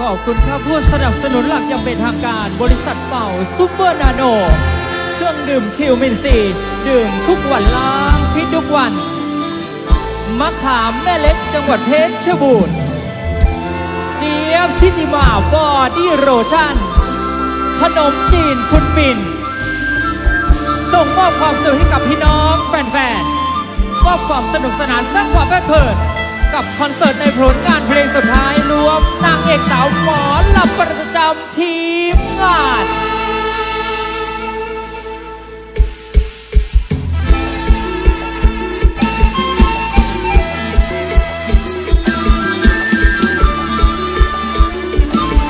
ขอบคุณครับผู้สนับสนุนหลักอย่างเป็นทางการบริษัทเป่าซูเปอร์นาโน เครื่องดื่มคิวมินซีดื่มทุกวันล้างพิษทุกวัน มะขามแม่เล็กจังหวัดเพชรบูรณ์ เจี๊ยบทิติมาบอดี้โรชั่น ขนมจีนคุณปิ่น ส่งมอบความสุขให้กับพี่น้องแฟนๆมอบความสนุกสนานสร้างความเพลิดเพลิน กับคอนเสิร์ตในผลงานเพลงสุดท้ายรวมนางเอกสาวหมอลำประจำทีมงาน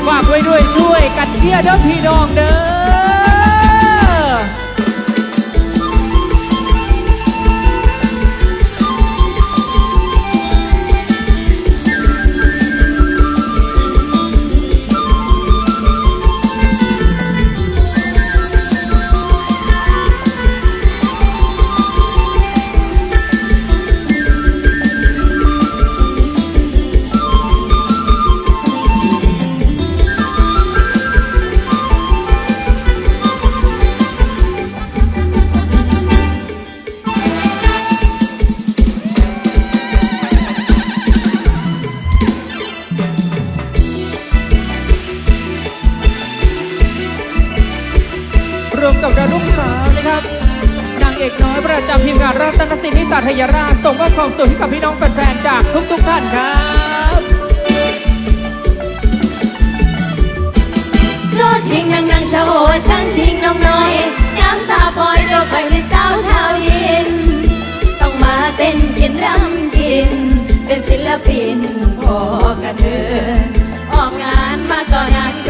ฝากไว้ด้วยช่วยกันเชียร์เด้อพี่น้องเด้อ สาวนะครับนางเอกน้อยประจำทีมงานรัตนศิลป์นิตาทยราชส่งมอบความสุขให้กับพี่น้องแฟนๆจากทุกๆท่านครับโจทย์ทิ้งนางนางชาวโอฉันทิ้งน้องน้อยน้ำตาพลอยเราไปเป็นสาวชาวยินต้องมาเต้นกินรำกิน เป็นศิลปินพอกันเถินออกงานมาก่อนงานก่อนเนิน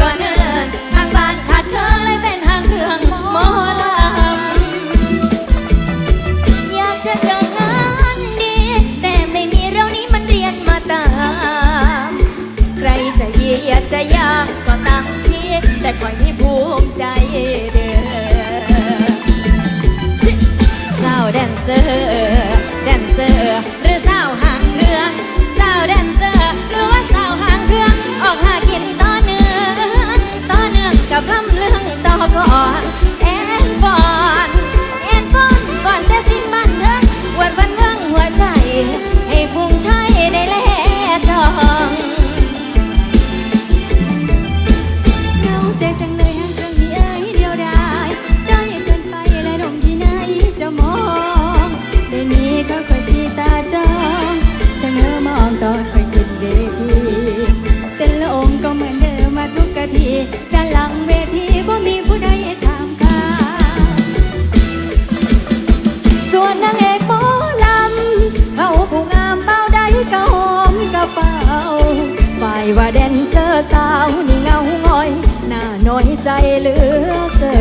เหลือเกิ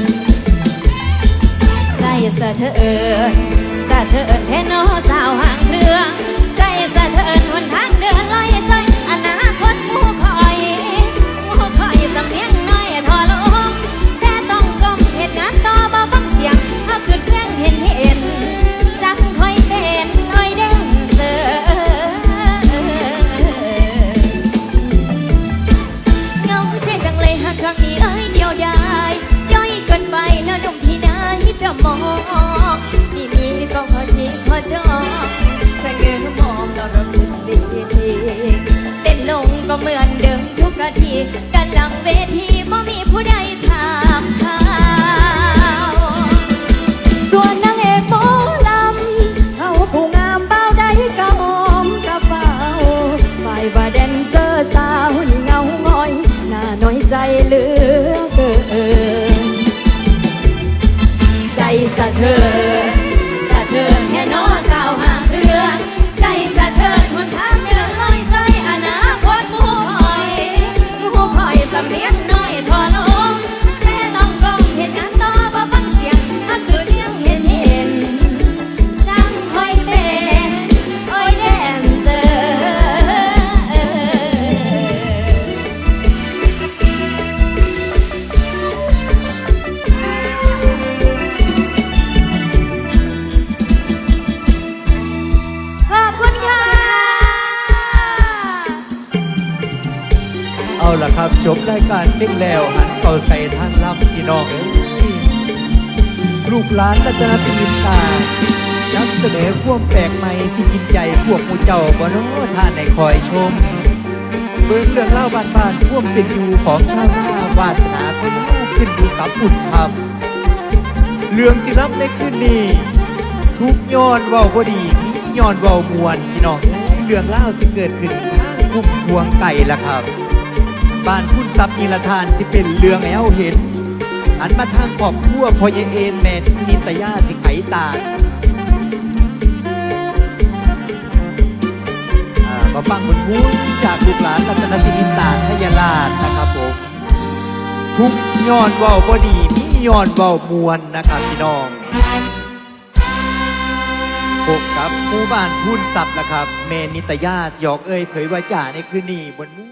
นใจสะเทือน พอที่พอจองจะเงยมองเราเราขึ้นเวทีเต้นลงก็เหมือนเดิมทุกนาทีกันหลังเวทีไม่มีผู้ใดถามข่าวส่วนนางเอกหมอลำเขาผู้งามเป้าได้กระหอมกระเป๋าฝ่ายว่าแดนเซอร์สาวนี่เงางอยหน้าน้อยใจเหลือเกินใจสะเทือน จบรายการเพ่งแล้วหันเข้าใส่ทางลำพี่น้องเอ้ยลูกหลานรัตนติมินตานำเสนอความแปลกใหม่ที่กินใจพวกมูเจ้าบ่นอท่านในคอยชมเบิ่งเรื่องเล่าบ้านบ้านๆท่วามเป็นอยู่ของชาวนาวาสนาเป็นลูกขึ้นอยู่กับอุ่นธรรมเรื่องสิรับในคืนนี้ทุกย้อนเว้าบ่ดีมีย้อนเว้ามวนพี่น้องเอ้ยเรื่องเล่าสิเกิดขึ้นทางกลุ่มพวงไก่ละครับ บ้านคุณทรัพย์นิรทานที่เป็นเรื่องแอวเห็นอันมาทางครอบครัวพอเยเอนแมนนิตยาสิไขตาอ่ามาฟังบทพูดจากลูกหลานรัตนตินิตาทยราชนะครับผมทุกย้อนเว้าบดีมีย้อนเว้ามวลนะครับพี่น้องพบกับหมู่บ้านพูนทรัพย์นะครับ เมนิตยาหยอกเอ่ยเผยว่าจ่าในคืนนี้บนม้